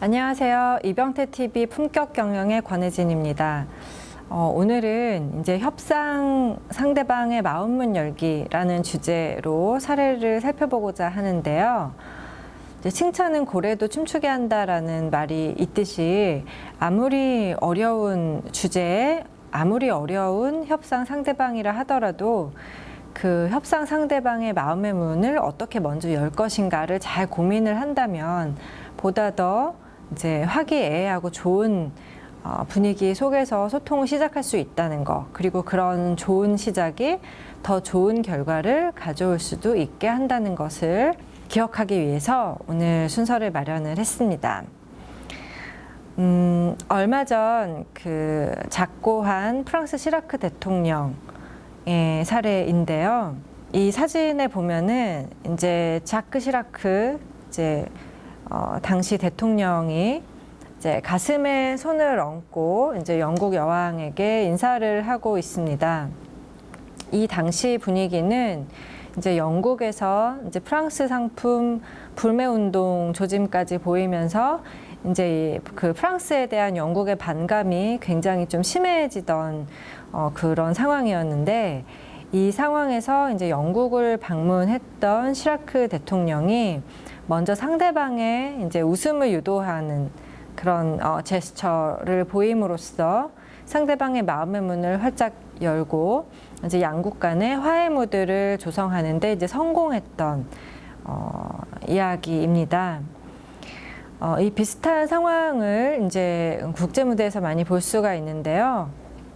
안녕하세요. 이병태 TV 품격 경영의 권혜진입니다. 어, 오늘은 이제 협상 상대방의 마음문 열기라는 주제로 사례를 살펴보고자 하는데요. 칭찬은 고래도 춤추게 한다라는 말이 있듯이 아무리 어려운 주제에 아무리 어려운 협상 상대방이라 하더라도 그 협상 상대방의 마음의 문을 어떻게 먼저 열 것인가를 잘 고민을 한다면 보다 더 이제 화기애애하고 좋은 어, 분위기 속에서 소통을 시작할 수 있다는 거 그리고 그런 좋은 시작이 더 좋은 결과를 가져올 수도 있게 한다는 것을 기억하기 위해서 오늘 순서를 마련을 했습니다. 음, 얼마 전 그 작고한 프랑스 시라크 대통령의 사례인데요. 이 사진에 보면은 이제 자크 시라크 이제 어, 당시 대통령이 이제 가슴에 손을 얹고 이제 영국 여왕에게 인사를 하고 있습니다. 이 당시 분위기는 이제 영국에서 이제 프랑스 상품 불매 운동 조짐까지 보이면서 이제 그 프랑스에 대한 영국의 반감이 굉장히 좀 심해지던 어, 그런 상황이었는데 이 상황에서 이제 영국을 방문했던 시라크 대통령이 먼저 상대방의 이제 웃음을 유도하는 그런 어, 제스처를 보임으로써 상대방의 마음의 문을 활짝 열고 이제 양국 간의 화해 무드를 조성하는데 이제 성공했던 어, 이야기입니다. 어, 이 비슷한 상황을 이제 국제 무대에서 많이 볼 수가 있는데요.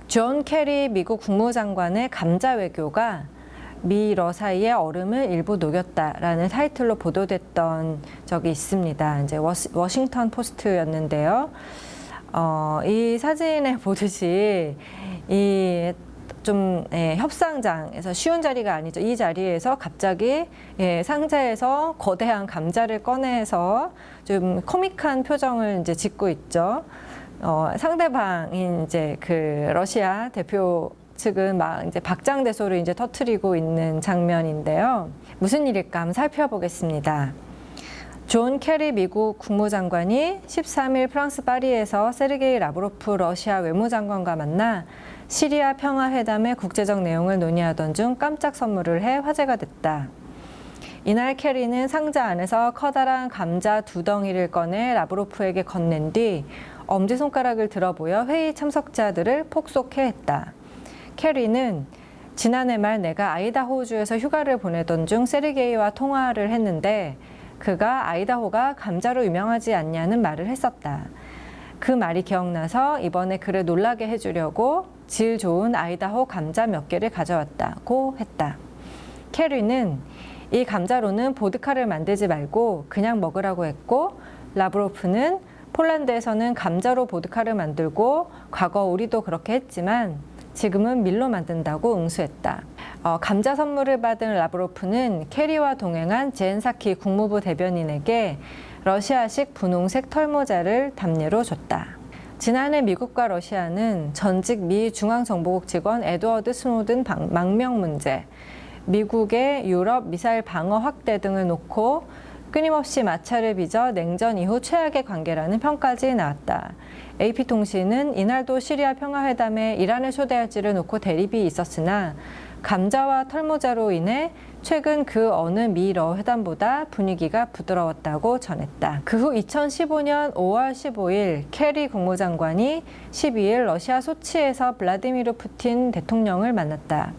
존 캐리 미국 국무장관의 감자 외교가 미 러 사이의 얼음을 일부 녹였다라는 타이틀로 보도됐던 적이 있습니다. 이제 워시, 워싱턴 포스트였는데요. 어, 이 사진에 보듯이 이 좀 예, 협상장에서 쉬운 자리가 아니죠. 이 자리에서 갑자기 예, 상자에서 거대한 감자를 꺼내서 좀 코믹한 표정을 이제 짓고 있죠. 어, 상대방인 이제 그 러시아 대표 측은 막 이제 박장대소를 이제 터트리고 있는 장면인데요. 무슨 일일까 한번 살펴보겠습니다. 존 캐리 미국 국무장관이 13일 프랑스 파리에서 세르게이 라브로프 러시아 외무장관과 만나 시리아 평화회담의 국제적 내용을 논의하던 중 깜짝 선물을 해 화제가 됐다. 이날 캐리는 상자 안에서 커다란 감자 두 덩이를 꺼내 라브로프에게 건넨 뒤 엄지손가락을 들어 보여 회의 참석자들을 폭소케 했다. 캐리는 지난해 말 내가 아이다호주에서 휴가를 보내던 중 세르게이와 통화를 했는데 그가 아이다호가 감자로 유명하지 않냐는 말을 했었다. 그 말이 기억나서 이번에 그를 놀라게 해주려고 질 좋은 아이다호 감자 몇 개를 가져왔다고 했다. 캐리는 이 감자로는 보드카를 만들지 말고 그냥 먹으라고 했고 라브로프는 폴란드에서는 감자로 보드카를 만들고 과거 우리도 그렇게 했지만 지금은 밀로 만든다고 응수했다. 어, 감자 선물을 받은 라브로프는 캐리와 동행한 제엔사키 국무부 대변인에게 러시아식 분홍색 털모자를 답례로 줬다. 지난해 미국과 러시아는 전직 미 중앙정보국 직원 에드워드 스노든 방, 망명 문제, 미국의 유럽 미사일 방어 확대 등을 놓고 끊임없이 마찰을 빚어 냉전 이후 최악의 관계라는 평까지 나왔다. AP통신은 이날도 시리아 평화회담에 이란을 초대할지를 놓고 대립이 있었으나 감자와 털모자로 인해 최근 그 어느 미러 회담보다 분위기가 부드러웠다고 전했다. 그 후 2015년 5월 15일 캐리 국무장관이 12일 러시아 소치에서 블라디미르 푸틴 대통령을 만났다.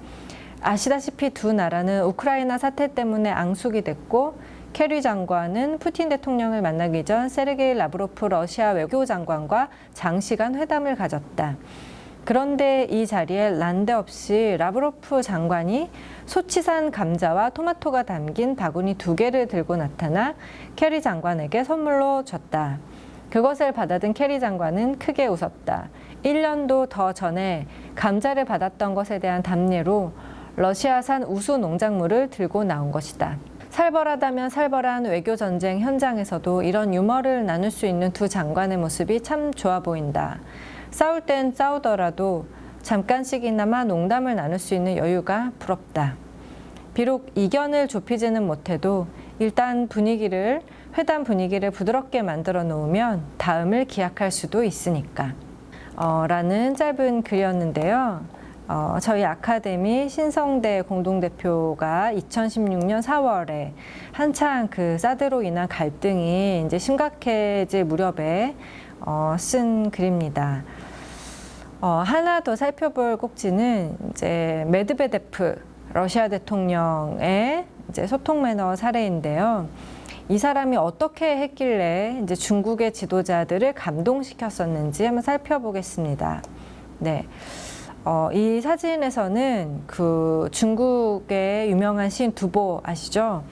아시다시피 두 나라는 우크라이나 사태 때문에 앙숙이 됐고 캐리 장관은 푸틴 대통령을 만나기 전 세르게이 라브로프 러시아 외교장관과 장시간 회담을 가졌다. 그런데 이 자리에 난데없이 라브로프 장관이 소치산 감자와 토마토가 담긴 바구니 두 개를 들고 나타나 캐리 장관에게 선물로 줬다. 그것을 받아든 캐리 장관은 크게 웃었다. 1년도 더 전에 감자를 받았던 것에 대한 답례로 러시아산 우수 농작물을 들고 나온 것이다. 살벌하다면 살벌한 외교 전쟁 현장에서도 이런 유머를 나눌 수 있는 두 장관의 모습이 참 좋아 보인다. 싸울 땐 싸우더라도 잠깐씩이나마 농담을 나눌 수 있는 여유가 부럽다. 비록 이견을 좁히지는 못해도 일단 분위기를 회담 분위기를 부드럽게 만들어 놓으면 다음을 기약할 수도 있으니까. 어, 라는 짧은 글이었는데요. 어, 저희 아카데미 신성대 공동대표가 2016년 4월에 한창 그 사드로 인한 갈등이 이제 심각해질 무렵에 어, 쓴 글입니다. 어, 하나 더 살펴볼 꼭지는 이제 메드베데프 러시아 대통령의 이제 소통 매너 사례인데요. 이 사람이 어떻게 했길래 이제 중국의 지도자들을 감동시켰었는지 한번 살펴보겠습니다. 네. 어, 이 사진에서는 그 중국의 유명한 시인 두보 아시죠?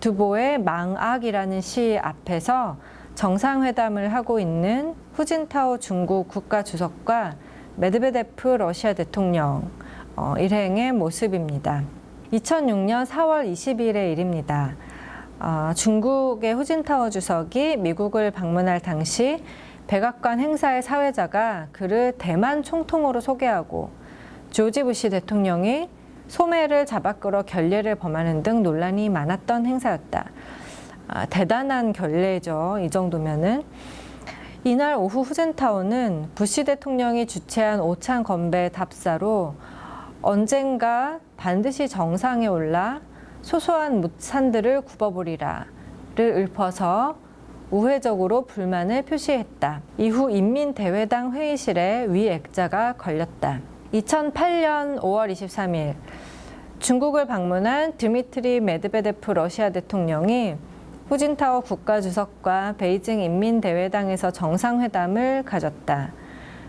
두보의 망악이라는 시 앞에서 정상회담을 하고 있는 후진타오 중국 국가주석과 메드베데프 러시아 대통령 어, 일행의 모습입니다. 2006년 4월 20일의 일입니다. 어, 중국의 후진타오 주석이 미국을 방문할 당시 백악관 행사의 사회자가 그를 대만 총통으로 소개하고 조지 부시 대통령이 소매를 잡아 끌어 결례를 범하는 등 논란이 많았던 행사였다. 아, 대단한 결례죠. 이 정도면은. 이날 오후 후젠타오는 부시 대통령이 주최한 오찬 건배 답사로 언젠가 반드시 정상에 올라 소소한 무산들을 굽어보리라를 읊어서 우회적으로 불만을 표시했다. 이후 인민대회당 회의실에 위 액자가 걸렸다. 2008년 5월 23일 중국을 방문한 드미트리 메드베데프 러시아 대통령이 후진타오 국가주석과 베이징 인민대회당에서 정상회담을 가졌다.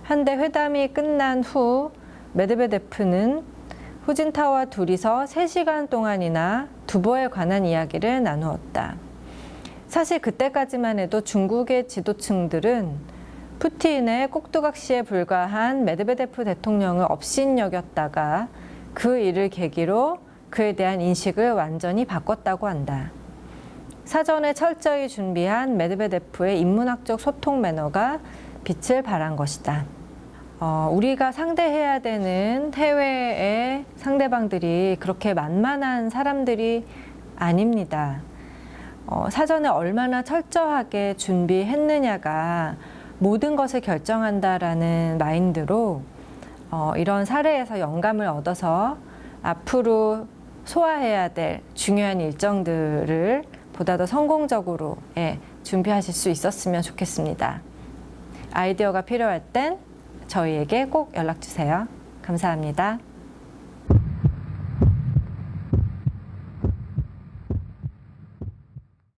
한데 회담이 끝난 후 메드베데프는 후진타오와 둘이서 3시간 동안이나 두보에 관한 이야기를 나누었다. 사실 그때까지만 해도 중국의 지도층들은 푸틴의 꼭두각시에 불과한 메드베데프 대통령을 업신여겼다가 그 일을 계기로 그에 대한 인식을 완전히 바꿨다고 한다. 사전에 철저히 준비한 메드베데프의 인문학적 소통 매너가 빛을 발한 것이다. 어, 우리가 상대해야 되는 해외의 상대방들이 그렇게 만만한 사람들이 아닙니다. 어, 사전에 얼마나 철저하게 준비했느냐가 모든 것을 결정한다라는 마인드로 어, 이런 사례에서 영감을 얻어서 앞으로 소화해야 될 중요한 일정들을 보다 더 성공적으로 예, 준비하실 수 있었으면 좋겠습니다. 아이디어가 필요할 땐 저희에게 꼭 연락 주세요. 감사합니다.